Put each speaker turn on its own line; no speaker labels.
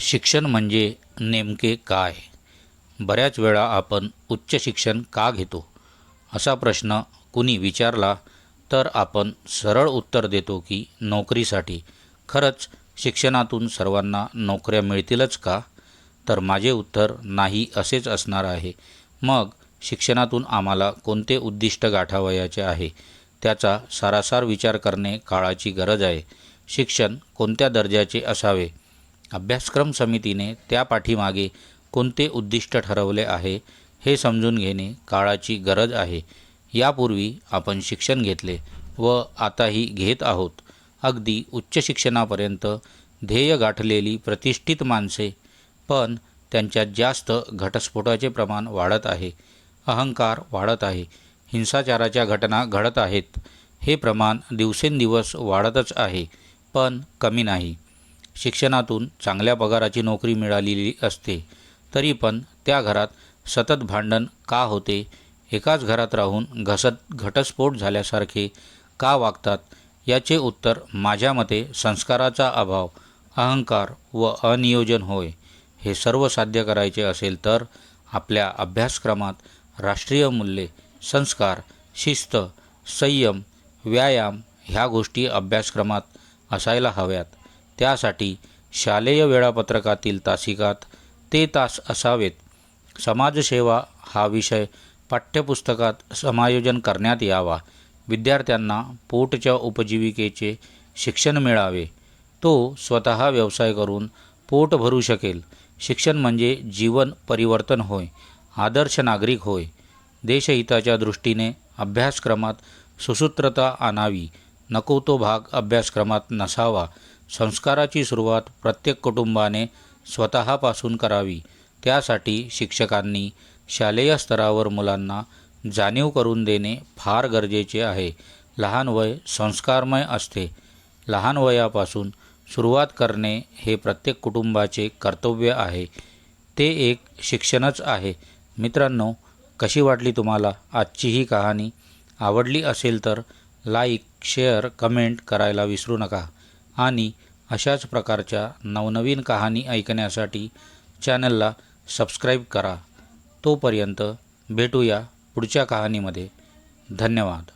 शिक्षण म्हणजे नेमके काय? बऱ्याच वेळा आपण उच्च शिक्षण का घेतो? असा प्रश्न कुणी विचारला तर आपण सरळ उत्तर देतो की नोकरीसाठी. खरंच शिक्षणातून सर्वांना नोकऱ्या मिळतीलच का? तर माझे उत्तर नाही असेच असणार आहे. मग शिक्षणातून आम्हाला कोणते उद्दिष्ट गाठावयाचे आहे? त्याचा सारासार विचार करणे काळाची गरज आहे. शिक्षण कोणत्या दर्जाचे असावे? अभ्यासक्रम समितीने त्या पाठीमागे कोणते उद्दिष्ट ठरवले आहे हे समजून घेणे काळाची गरज आहे. यापूर्वी आपण शिक्षण घेतले व आताही घेत आहोत. अगदी उच्च शिक्षणापर्यंत ध्येय गाठलेली प्रतिष्ठित माणसे पण त्यांच्यात जास्त घटस्फोटाचे प्रमाण वाढत आहे. अहंकार वाढत आहे. हिंसाचाराच्या घटना घडत आहेत. हे प्रमाण दिवसेंदिवस वाढतच आहे पण कमी नाही. शिक्षणातून चांगल्या पगाराची नोकरी मिळालेली असते तरी पण त्या घरात सतत भांडण का होते एकाच घरात राहून घसत घटस्फोट झाल्यासारखे का वागतात याचे उत्तर माझ्या मते संस्काराचा अभाव अहंकार व अनियोजन होय. हे सर्व साध्य करायचे असेल तर आपल्या अभ्यासक्रमात राष्ट्रीय मूल्ये संस्कार शिस्त संयम व्यायाम ह्या गोष्टी अभ्यासक्रमात असायला हव्यात. त्यासाठी शालेय वेळापत्रकातील तासिकात ते तास असावेत. समाजसेवा हा विषय पाठ्यपुस्तकात समायोजन करण्यात यावा. विद्यार्थ्यांना पोटच्या उपजीविकेचे शिक्षण मिळावे. तो स्वतः व्यवसाय करून पोट भरू शकेल. शिक्षण म्हणजे जीवन परिवर्तन होय आदर्श नागरिक होय. देशहिताच्या दृष्टीने अभ्यासक्रमात सुसूत्रता आणावी. नको तो भाग अभ्यासक्रमात नसावा. संस्काराची सुरुवात प्रत्येक कुटुंबाने स्वतःपासून करावी. त्यासाठी शिक्षकांनी शालेय स्तरावर मुलांना जाणीव करून देणे फार गरजेचे आहे. लहान वय संस्कारमय असते. लहान वयापासून सुरुवात करणे हे प्रत्येक कुटुंबाचे कर्तव्य आहे. ते एक शिक्षणच आहे. मित्रांनो कशी वाटली तुम्हाला आजची ही कहाणी? आवडली असेल तर लाईक शेअर कमेंट करायला विसरू नका. आणि अशाच प्रकारच्या नवनवीन कहाणी ऐकण्यासाठी चॅनलला सबस्क्राईब करा. तोपर्यंत भेटूया पुढच्या कहाणीमध्ये. धन्यवाद.